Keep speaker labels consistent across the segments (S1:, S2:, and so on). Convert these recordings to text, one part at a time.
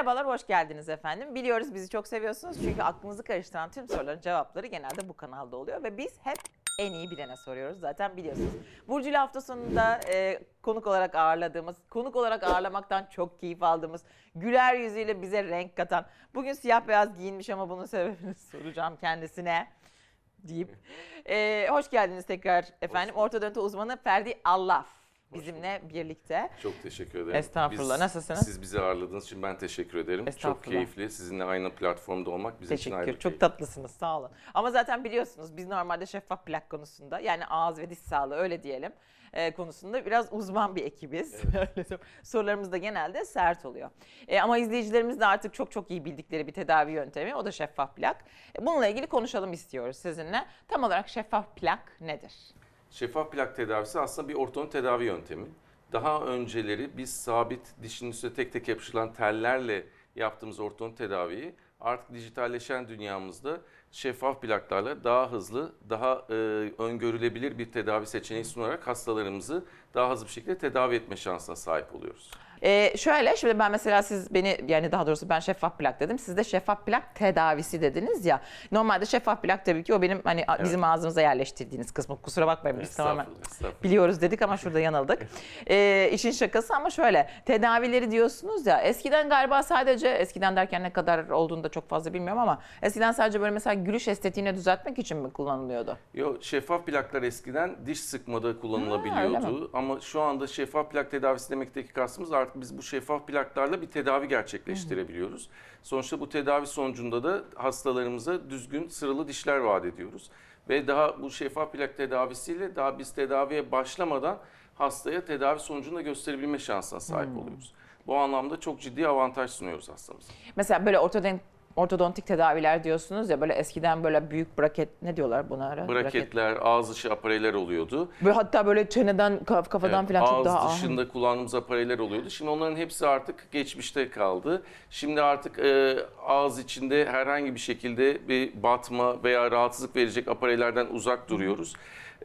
S1: Merhabalar, hoş geldiniz efendim. Biliyoruz bizi çok seviyorsunuz çünkü aklınızı karıştıran tüm soruların cevapları genelde bu kanalda oluyor ve biz hep en iyi bilene soruyoruz zaten biliyorsunuz. Burcu hafta sonunda e, konuk olarak ağırladığımız, konuk olarak ağırlamaktan çok keyif aldığımız, güler yüzüyle bize renk katan, bugün siyah beyaz giyinmiş ama bunun sebebini soracağım kendisine deyip. E, hoş geldiniz tekrar efendim. Ortodonti uzmanı Ferdi Allaf bizimle birlikte.
S2: Çok teşekkür ederim.
S1: Estağfurullah, nasılsınız?
S2: Siz bizi ağırladığınız için ben teşekkür ederim. Çok keyifli. Sizinle aynı platformda olmak bizim için ayrı
S1: Teşekkür. Çok
S2: keyif.
S1: tatlısınız. Sağ olun. Ama zaten biliyorsunuz biz normalde şeffaf plak konusunda yani ağız ve diş sağlığı öyle diyelim e, konusunda biraz uzman bir ekibiz. Söyleyeyim. Sorularımız da genelde sert oluyor. E, ama izleyicilerimiz de artık çok çok iyi bildikleri bir tedavi yöntemi o da şeffaf plak. E, bununla ilgili konuşalım istiyoruz sizinle. Tam olarak şeffaf plak nedir?
S2: Şeffaf plak tedavisi aslında bir ortodont tedavi yöntemi. Daha önceleri biz sabit dişin üstüne tek tek yapışılan tellerle yaptığımız ortodont tedaviyi artık dijitalleşen dünyamızda şeffaf plaklarla daha hızlı, daha e, öngörülebilir bir tedavi seçeneği sunarak hastalarımızı daha hızlı bir şekilde tedavi etme şansına sahip oluyoruz.
S1: Ee, şöyle şimdi ben mesela siz beni yani daha doğrusu ben şeffaf plak dedim. Siz de şeffaf plak tedavisi dediniz ya. Normalde şeffaf plak tabii ki o benim hani a- bizim ağzımıza yerleştirdiğiniz kısmı. Kusura bakmayın biz tamamen biliyoruz dedik ama şurada yanıldık. Ee, işin şakası ama şöyle tedavileri diyorsunuz ya eskiden galiba sadece eskiden derken ne kadar olduğunu da çok fazla bilmiyorum ama eskiden sadece böyle mesela gülüş estetiğini düzeltmek için mi kullanılıyordu?
S2: Yo, şeffaf plaklar eskiden diş sıkmada
S1: Ha,
S2: kullanılabiliyordu. Ama şu anda şeffaf plak tedavisi demekteki kastımız artık biz bu şeffaf plaklarla bir tedavi gerçekleştirebiliyoruz. Sonuçta bu tedavi sonucunda da hastalarımıza düzgün sıralı dişler vaat ediyoruz. Ve daha bu şeffaf plak tedavisiyle daha biz tedaviye başlamadan hastaya tedavi sonucunu da gösterebilme şansına sahip oluyoruz. Bu anlamda çok ciddi avantaj sunuyoruz hastamıza.
S1: Mesela böyle ortodont ortodontik tedaviler diyorsunuz ya böyle eskiden böyle büyük braket ne diyorlar buna? Braket.
S2: Braketler, ağız dışı apareyler oluyordu.
S1: Böyle hatta böyle çeneden kaf- kafadan
S2: Evet,
S1: falan çok
S2: ağız
S1: daha ağır.
S2: dışında kullandığımız apareyler oluyordu. Şimdi onların hepsi artık geçmişte kaldı. Şimdi artık e, ağız içinde herhangi bir şekilde bir batma veya rahatsızlık verecek apareylerden uzak duruyoruz.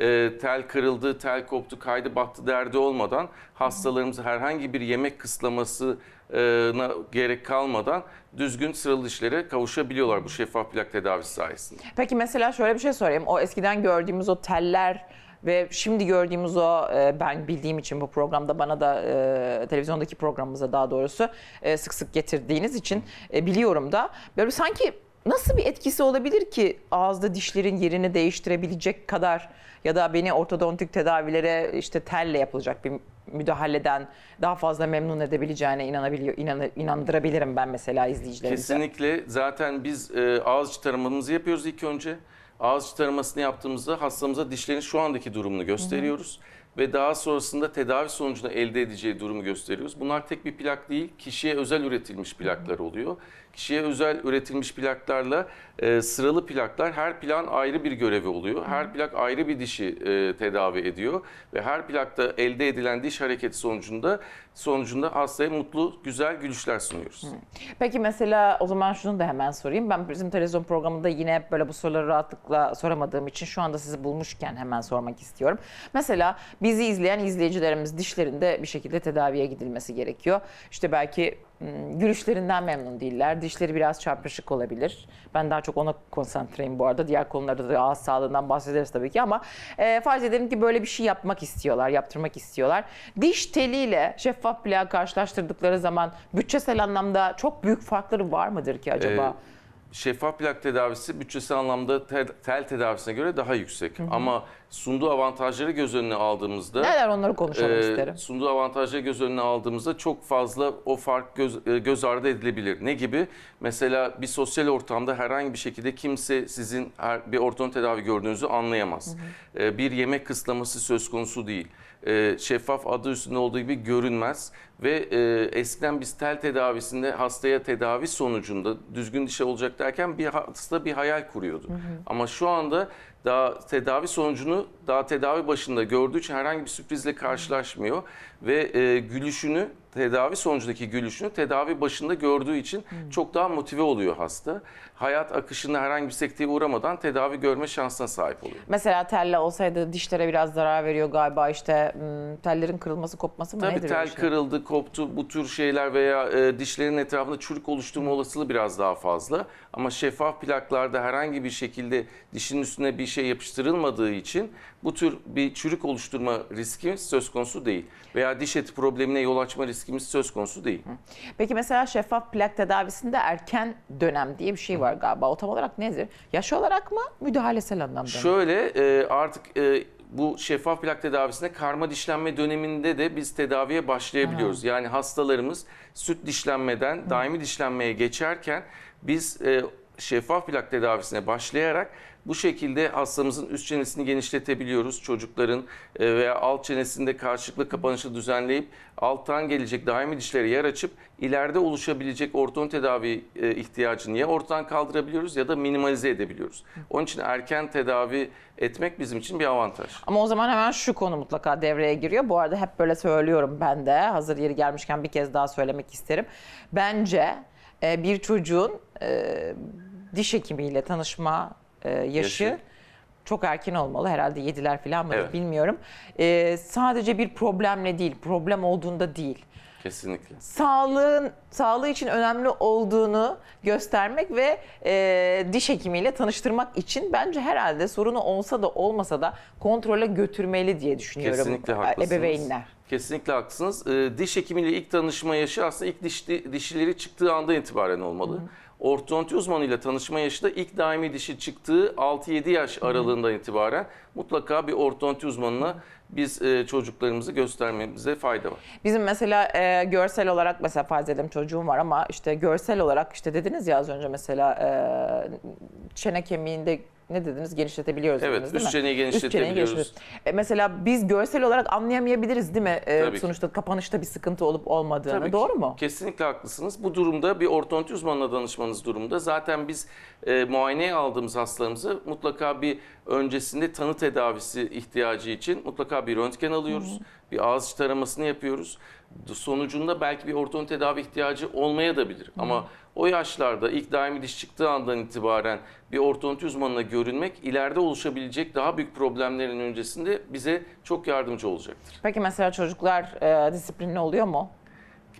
S2: E, tel kırıldı, tel koptu, kaydı battı derdi olmadan hastalarımıza herhangi bir yemek kısıtlamasına gerek kalmadan düzgün sıralı dişlere kavuşabiliyorlar bu şeffaf plak tedavisi sayesinde.
S1: Peki mesela şöyle bir şey sorayım. O eskiden gördüğümüz o teller ve şimdi gördüğümüz o e, ben bildiğim için bu programda bana da e, televizyondaki programımıza daha doğrusu e, sık sık getirdiğiniz için biliyorum da böyle sanki nasıl bir etkisi olabilir ki ağızda dişlerin yerini değiştirebilecek kadar ya da beni ortodontik tedavilere işte telle yapılacak bir müdahaleden daha fazla memnun edebileceğine inanabiliyor inan- inandırabilirim ben mesela izleyicilerimize.
S2: Kesinlikle. Zaten biz e, ağız içi taramamızı yapıyoruz ilk önce. Ağız içi taramasını yaptığımızda hastamıza dişlerin şu andaki durumunu gösteriyoruz. Ve daha sonrasında tedavi sonucunda elde edeceği durumu gösteriyoruz. Bunlar tek bir plak değil, kişiye özel üretilmiş plaklar oluyor. Kişiye özel üretilmiş plaklarla e, sıralı plaklar her plan ayrı bir görevi oluyor. Her plak ayrı bir dişi e, tedavi ediyor ve her plakta elde edilen diş hareketi sonucunda sonucunda hastaya mutlu, güzel gülüşler sunuyoruz.
S1: Peki mesela o zaman şunu da hemen sorayım. Ben bizim televizyon programında yine böyle bu soruları rahatlıkla soramadığım için şu anda sizi bulmuşken hemen sormak istiyorum. Mesela bizi izleyen izleyicilerimiz dişlerinde bir şekilde tedaviye gidilmesi gerekiyor. İşte belki gülüşlerinden memnun değiller. Dişleri biraz çarpışık olabilir. Ben daha çok ona konsantreyim bu arada. Diğer konularda da ağız sağlığından bahsederiz tabii ki ama e, farz edelim ki böyle bir şey yapmak istiyorlar, yaptırmak istiyorlar. Diş teliyle şeffaf plağı karşılaştırdıkları zaman bütçesel anlamda çok büyük farkları var mıdır ki acaba?
S2: Ee, Şeffaf plak tedavisi bütçesel anlamda tel, tel tedavisine göre daha yüksek. Ama sunduğu avantajları göz önüne aldığımızda
S1: Neler onları konuşalım
S2: e,
S1: isterim.
S2: sunduğu avantajları göz önüne aldığımızda çok fazla o fark göz, göz ardı edilebilir. Ne gibi? Mesela bir sosyal ortamda herhangi bir şekilde kimse sizin her, bir ortodont tedavi gördüğünüzü anlayamaz. E, bir yemek kısıtlaması söz konusu değil. E, şeffaf adı üstünde olduğu gibi görünmez ve e, eskiden biz tel tedavisinde hastaya tedavi sonucunda düzgün dişe olacak derken bir hasta bir hayal kuruyordu. Ama şu anda daha tedavi sonucunu daha tedavi başında gördüğü için herhangi bir sürprizle karşılaşmıyor ve e, gülüşünü tedavi sonucundaki gülüşünü tedavi başında gördüğü için çok daha motive oluyor hasta. Hayat akışında herhangi bir sekteye uğramadan tedavi görme şansına sahip oluyor.
S1: Mesela telle olsaydı dişlere biraz zarar veriyor galiba işte hmm, tellerin kırılması kopması mı
S2: Tabii
S1: nedir?
S2: tel
S1: öyle şey?
S2: kırıldı, koptu bu tür şeyler veya e, dişlerin etrafında çürük oluşturma olasılığı biraz daha fazla. Ama şeffaf plaklarda herhangi bir şekilde dişin üstüne bir şey yapıştırılmadığı için bu tür bir çürük oluşturma riskimiz söz konusu değil. Veya diş eti problemine yol açma riskimiz söz konusu değil.
S1: Peki mesela şeffaf plak tedavisinde erken dönem diye bir şey var galiba. O tam olarak nedir? Yaş olarak mı müdahalesel anlamda mı?
S2: Şöyle e, artık e, bu şeffaf plak tedavisinde karma dişlenme döneminde de biz tedaviye başlayabiliyoruz. Yani hastalarımız süt dişlenmeden daimi dişlenmeye geçerken biz e, şeffaf plak tedavisine başlayarak bu şekilde hastamızın üst çenesini genişletebiliyoruz. Çocukların e, veya alt çenesinde karşılıklı kapanışı düzenleyip alttan gelecek daimi dişlere yer açıp ileride oluşabilecek orton tedavi e, ihtiyacını ya ortadan kaldırabiliyoruz ya da minimalize edebiliyoruz. Onun için erken tedavi etmek bizim için bir avantaj.
S1: Ama o zaman hemen şu konu mutlaka devreye giriyor. Bu arada hep böyle söylüyorum ben de. Hazır yeri gelmişken bir kez daha söylemek isterim. Bence e, bir çocuğun e, diş hekimiyle tanışma e, yaşı,
S2: Yaşı.
S1: çok erken olmalı. Herhalde yediler falan mıdır
S2: Evet.
S1: bilmiyorum. E, sadece bir problemle değil, problem olduğunda değil.
S2: Kesinlikle.
S1: Sağlığın sağlığı için önemli olduğunu göstermek ve e, diş hekimiyle tanıştırmak için bence herhalde sorunu olsa da olmasa da kontrole götürmeli diye düşünüyorum
S2: Kesinlikle haklısınız.
S1: ebeveynler.
S2: Kesinlikle haklısınız. Ee, diş hekimiyle ilk tanışma yaşı aslında ilk diş, dişileri çıktığı anda itibaren olmalı. Ortodonti uzmanıyla tanışma yaşı da ilk daimi dişi çıktığı 6-7 yaş aralığından itibaren mutlaka bir ortodonti uzmanına biz e, çocuklarımızı göstermemize fayda var.
S1: Bizim mesela e, görsel olarak mesela farz edelim çocuğum var ama işte görsel olarak işte dediniz ya az önce mesela e, çene kemiğinde ne dediniz genişletebiliyoruz
S2: Evet,
S1: dediniz,
S2: üst çeneyi
S1: Üst çeneyi
S2: genişletebiliyoruz.
S1: E, mesela biz görsel olarak anlayamayabiliriz değil mi? E,
S2: Tabii ki.
S1: sonuçta kapanışta bir sıkıntı olup olmadığını.
S2: Tabii ki.
S1: Doğru mu?
S2: Kesinlikle haklısınız. Bu durumda bir ortodonti uzmanına danışmanız durumda zaten biz e, muayeneye aldığımız hastalarımızı mutlaka bir öncesinde tanı tedavisi ihtiyacı için mutlaka bir röntgen alıyoruz. Bir ağız taramasını yapıyoruz. Sonucunda belki bir ortodonti tedavi ihtiyacı olmaya da bilir. Ama o yaşlarda ilk daimi diş çıktığı andan itibaren bir ortodonti uzmanına görünmek ileride oluşabilecek daha büyük problemlerin öncesinde bize çok yardımcı olacaktır.
S1: Peki mesela çocuklar e, disiplinli oluyor mu?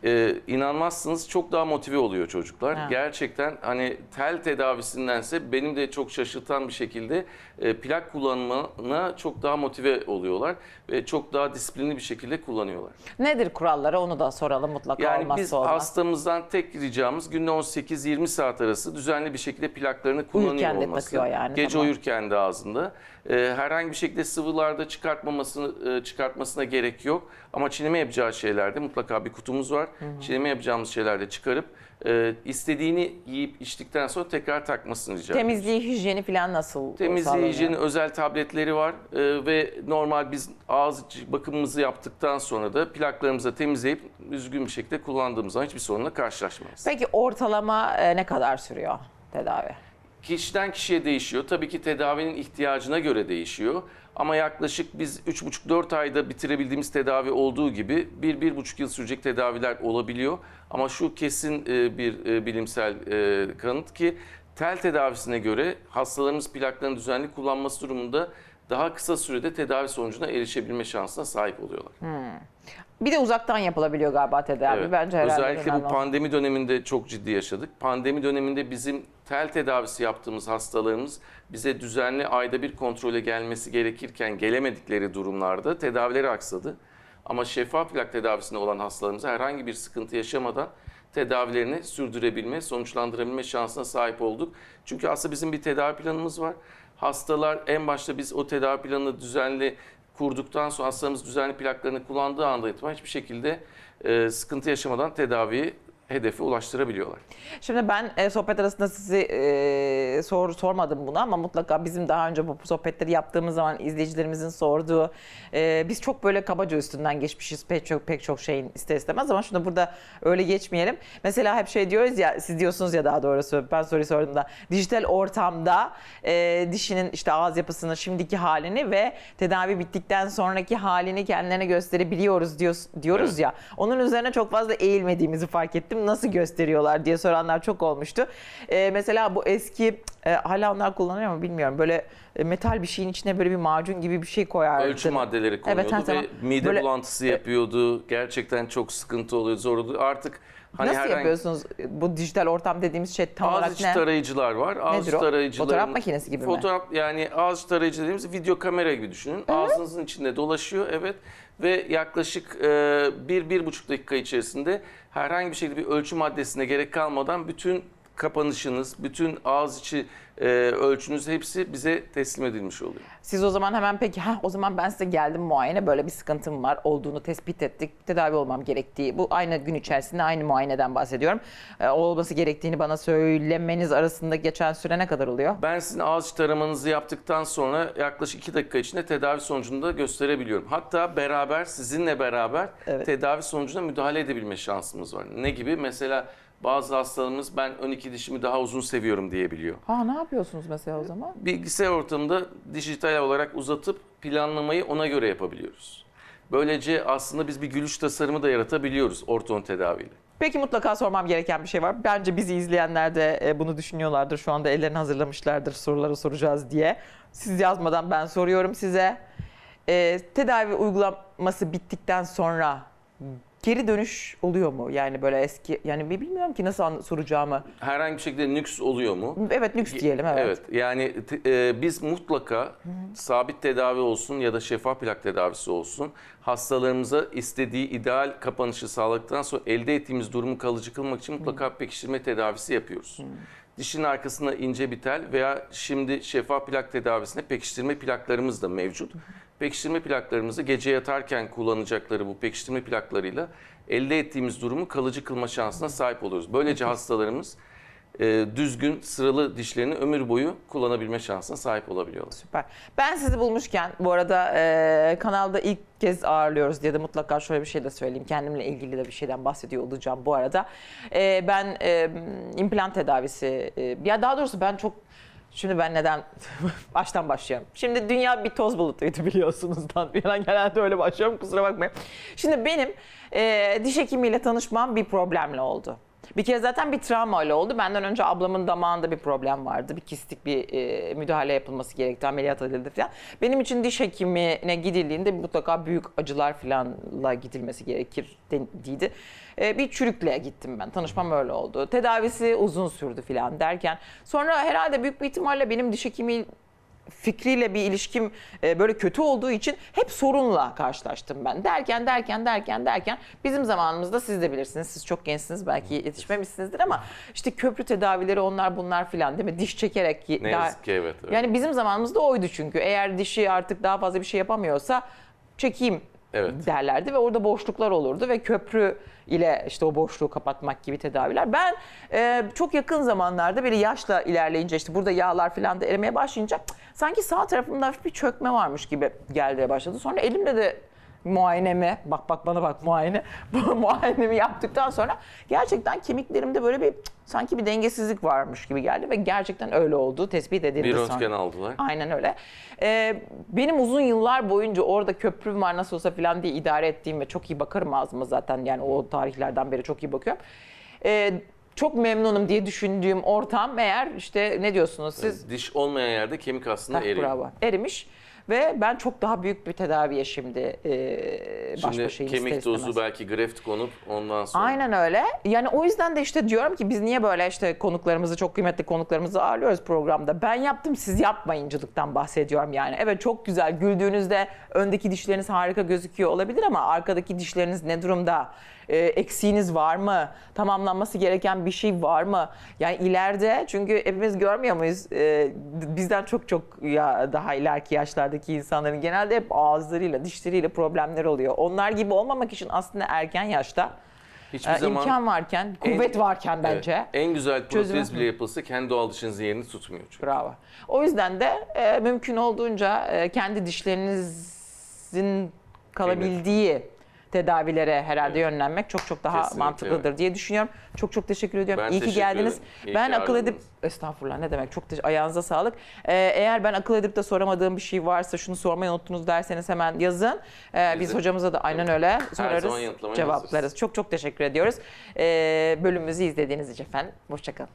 S2: Ee, inanmazsınız çok daha motive oluyor çocuklar.
S1: Ha.
S2: Gerçekten hani tel tedavisindense benim de çok şaşırtan bir şekilde e, plak kullanımına çok daha motive oluyorlar ve çok daha disiplinli bir şekilde kullanıyorlar.
S1: Nedir kuralları onu da soralım mutlaka
S2: Yani
S1: olmazsa
S2: biz
S1: olmaz.
S2: hastamızdan tek ricamız günde 18-20 saat arası düzenli bir şekilde plaklarını kullanıyor
S1: Uyurken de
S2: olması.
S1: takıyor yani,
S2: Gece
S1: tamam.
S2: uyurken de ağzında. Ee, herhangi bir şekilde sıvılarda çıkartmamasını e, çıkartmasına gerek yok. Ama çiğneme yapacağı şeylerde mutlaka bir kutumuz var. Çiğneme yapacağımız şeylerde çıkarıp e, istediğini yiyip içtikten sonra tekrar takmasını rica ediyoruz.
S1: Temizliği, hijyeni falan nasıl
S2: Temizliği, hijyeni özel tabletleri var Ee, ve normal biz ağız bakımımızı yaptıktan sonra da plaklarımızı temizleyip düzgün bir şekilde kullandığımız zaman hiçbir sorunla karşılaşmayız.
S1: Peki ortalama e, ne kadar sürüyor tedavi?
S2: Kişiden kişiye değişiyor. Tabii ki tedavinin ihtiyacına göre değişiyor. Ama yaklaşık biz 3,5-4 ayda bitirebildiğimiz tedavi olduğu gibi 1-1,5 yıl sürecek tedaviler olabiliyor. Ama şu kesin e, bir e, bilimsel e, kanıt ki tel tedavisine göre hastalarımız plaklarını düzenli kullanması durumunda daha kısa sürede tedavi sonucuna erişebilme şansına sahip oluyorlar.
S1: Bir de uzaktan yapılabiliyor galiba tedavi.
S2: Evet.
S1: Bence herhalde
S2: Özellikle bu pandemi döneminde çok ciddi yaşadık. Pandemi döneminde bizim tel tedavisi yaptığımız hastalarımız bize düzenli ayda bir kontrole gelmesi gerekirken gelemedikleri durumlarda tedavileri aksadı. Ama şeffaf plak tedavisinde olan hastalarımıza herhangi bir sıkıntı yaşamadan tedavilerini sürdürebilme, sonuçlandırabilme şansına sahip olduk. Çünkü aslında bizim bir tedavi planımız var. Hastalar en başta biz o tedavi planını düzenli kurduktan sonra hastalarımız düzenli plaklarını kullandığı anda itibaren hiçbir şekilde e, sıkıntı yaşamadan tedaviyi hedefe ulaştırabiliyorlar.
S1: Şimdi ben e, sohbet arasında sizi e, sor, sormadım bunu ama mutlaka bizim daha önce bu sohbetleri yaptığımız zaman izleyicilerimizin sorduğu e, biz çok böyle kabaca üstünden geçmişiz pek çok pek çok şeyin ister istemez ama şunu burada öyle geçmeyelim. Mesela hep şey diyoruz ya siz diyorsunuz ya daha doğrusu ben soruyu sorduğumda dijital ortamda e, dişinin işte ağız yapısının şimdiki halini ve tedavi bittikten sonraki halini kendilerine gösterebiliyoruz diyoruz, diyoruz
S2: Evet.
S1: ya. Onun üzerine çok fazla eğilmediğimizi fark ettim. Nasıl gösteriyorlar diye soranlar çok olmuştu. Ee, mesela bu eski e, hala onlar kullanıyor mu bilmiyorum. Böyle e, metal bir şeyin içine böyle bir macun gibi bir şey koyardı.
S2: Ölçü maddeleri konuyordu
S1: her
S2: ve mide
S1: böyle-
S2: bulantısı yapıyordu. Gerçekten çok sıkıntı oluyordu, zor oluyordu. Artık hani
S1: Nasıl
S2: herhangi-
S1: yapıyorsunuz bu dijital ortam dediğimiz şey tam
S2: Ağız
S1: olarak ne?
S2: tarayıcılar var. Ağız
S1: Nedir o?
S2: tarayıcıların-
S1: Fotoğraf makinesi gibi mi?
S2: Fotoğraf yani ağız tarayıcı dediğimiz video kamera gibi düşünün. Ağzınızın içinde dolaşıyor evet ve yaklaşık e, bir, bir buçuk dakika içerisinde herhangi bir şekilde bir ölçü maddesine gerek kalmadan bütün kapanışınız, bütün ağız içi e, ölçünüz hepsi bize teslim edilmiş oluyor.
S1: Siz o zaman hemen peki ha o zaman ben size geldim muayene böyle bir sıkıntım var olduğunu tespit ettik. Tedavi olmam gerektiği bu aynı gün içerisinde aynı muayeneden bahsediyorum. Ee, olması gerektiğini bana söylemeniz arasında geçen süre ne kadar oluyor?
S2: Ben sizin ağız içi taramanızı yaptıktan sonra yaklaşık 2 dakika içinde tedavi sonucunu da gösterebiliyorum. Hatta beraber sizinle beraber
S1: Evet.
S2: tedavi sonucuna müdahale edebilme şansımız var. Ne gibi? Mesela bazı hastalarımız ben ön iki dişimi daha uzun seviyorum diyebiliyor.
S1: Ha ne yapıyorsunuz mesela o zaman?
S2: Bilgisayar ortamında dijital olarak uzatıp planlamayı ona göre yapabiliyoruz. Böylece aslında biz bir gülüş tasarımı da yaratabiliyoruz orton tedaviyle.
S1: Peki mutlaka sormam gereken bir şey var. Bence bizi izleyenler de e, bunu düşünüyorlardır. Şu anda ellerini hazırlamışlardır soruları soracağız diye. Siz yazmadan ben soruyorum size. E, tedavi uygulaması bittikten sonra geri dönüş oluyor mu? Yani böyle eski yani bir bilmiyorum ki nasıl soracağımı.
S2: Herhangi bir şekilde nüks oluyor mu?
S1: Evet lüks diyelim evet.
S2: Evet yani e, biz mutlaka sabit tedavi olsun ya da şeffaf plak tedavisi olsun hastalarımıza istediği ideal kapanışı sağladıktan sonra elde ettiğimiz durumu kalıcı kılmak için mutlaka pekiştirme tedavisi yapıyoruz. Dişin arkasına ince bir tel veya şimdi şeffaf plak tedavisinde pekiştirme plaklarımız da mevcut. Pekiştirme plaklarımızı gece yatarken kullanacakları bu pekiştirme plaklarıyla elde ettiğimiz durumu kalıcı kılma şansına sahip oluyoruz. Böylece hastalarımız e, düzgün sıralı dişlerini ömür boyu kullanabilme şansına sahip olabiliyorlar.
S1: Süper. Ben sizi bulmuşken bu arada e, kanalda ilk kez ağırlıyoruz diye de mutlaka şöyle bir şey de söyleyeyim. Kendimle ilgili de bir şeyden bahsediyor olacağım bu arada. E, ben e, implant tedavisi, e, ya daha doğrusu ben çok Şimdi ben neden baştan başlayalım. Şimdi dünya bir toz bulutuydu biliyorsunuz. Ben genelde öyle başlıyorum kusura bakmayın. Şimdi benim e, diş hekimiyle tanışmam bir problemle oldu. Bir kere zaten bir travmayla oldu. Benden önce ablamın damağında bir problem vardı. Bir kistik bir e, müdahale yapılması gerekti. Ameliyat edildi falan. Benim için diş hekimine gidildiğinde mutlaka büyük acılar falanla gidilmesi gerekir dediydi. E, bir çürükle gittim ben. Tanışmam öyle oldu. Tedavisi uzun sürdü falan derken. Sonra herhalde büyük bir ihtimalle benim diş hekimi fikriyle bir ilişkim e, böyle kötü olduğu için hep sorunla karşılaştım ben. Derken derken derken derken bizim zamanımızda siz de bilirsiniz. Siz çok gençsiniz belki yetişmemişsinizdir ama işte köprü tedavileri onlar bunlar filan değil mi? Diş çekerek
S2: Ne
S1: daha-
S2: yazık ki evet. öyle.
S1: yani bizim zamanımızda oydu çünkü. Eğer dişi artık daha fazla bir şey yapamıyorsa çekeyim
S2: Evet.
S1: derlerdi ve orada boşluklar olurdu ve köprü ile işte o boşluğu kapatmak gibi tedaviler. Ben e, çok yakın zamanlarda böyle yaşla ilerleyince işte burada yağlar falan da erimeye başlayınca sanki sağ tarafımda bir çökme varmış gibi gelmeye başladı. Sonra elimle de muayenemi, bak bak bana bak muayene, bu muayenemi yaptıktan sonra gerçekten kemiklerimde böyle bir sanki bir dengesizlik varmış gibi geldi ve gerçekten öyle olduğu tespit edildi
S2: bir
S1: sonra.
S2: röntgen aldılar.
S1: Aynen öyle. Ee, benim uzun yıllar boyunca orada köprüm var nasıl olsa falan diye idare ettiğim ve çok iyi bakarım ağzıma zaten yani o tarihlerden beri çok iyi bakıyorum. Ee, çok memnunum diye düşündüğüm ortam eğer işte ne diyorsunuz siz?
S2: Diş olmayan yerde kemik aslında
S1: Heh,
S2: eriyor.
S1: bravo. Erimiş ve ben çok daha büyük bir tedaviye şimdi e, baş
S2: Şimdi
S1: başayım
S2: kemik
S1: ister
S2: dozu
S1: istemez.
S2: belki greft konup ondan sonra.
S1: Aynen öyle. Yani o yüzden de işte diyorum ki biz niye böyle işte konuklarımızı, çok kıymetli konuklarımızı ağırlıyoruz programda. Ben yaptım siz yapmayıncılıktan bahsediyorum yani. Evet çok güzel güldüğünüzde öndeki dişleriniz harika gözüküyor olabilir ama arkadaki dişleriniz ne durumda? Ee, eksiğiniz var mı? Tamamlanması gereken bir şey var mı? Yani ileride çünkü hepimiz görmüyor muyuz? Ee, bizden çok çok ya daha ileriki yaşlardaki insanların genelde hep ağızlarıyla, dişleriyle problemler oluyor. Onlar gibi olmamak için aslında erken yaşta
S2: Hiçbir
S1: e,
S2: zaman
S1: imkan varken,
S2: en-
S1: kuvvet varken bence.
S2: Evet, en güzel protez
S1: Çözümü-
S2: bile yapılsa kendi doğal dişinizin yerini tutmuyor çünkü.
S1: Bravo. O yüzden de e, mümkün olduğunca e, kendi dişlerinizin kalabildiği tedavilere herhalde yönlenmek çok çok daha
S2: Kesinlikle,
S1: mantıklıdır diye düşünüyorum. Çok çok teşekkür ediyorum.
S2: Ben
S1: İyi ki
S2: teşekkür
S1: geldiniz.
S2: ederim. İyi
S1: ben
S2: ki
S1: akıl edip estağfurullah ne demek çok teş- ayağınıza sağlık. Ee, eğer ben akıl edip de soramadığım bir şey varsa şunu sormayı unuttunuz derseniz hemen yazın. Ee, biz hocamıza da aynen öyle sorarız. Cevaplarız.
S2: hazırız.
S1: Çok çok teşekkür ediyoruz. Ee, bölümümüzü izlediğiniz için efendim. Hoşçakalın.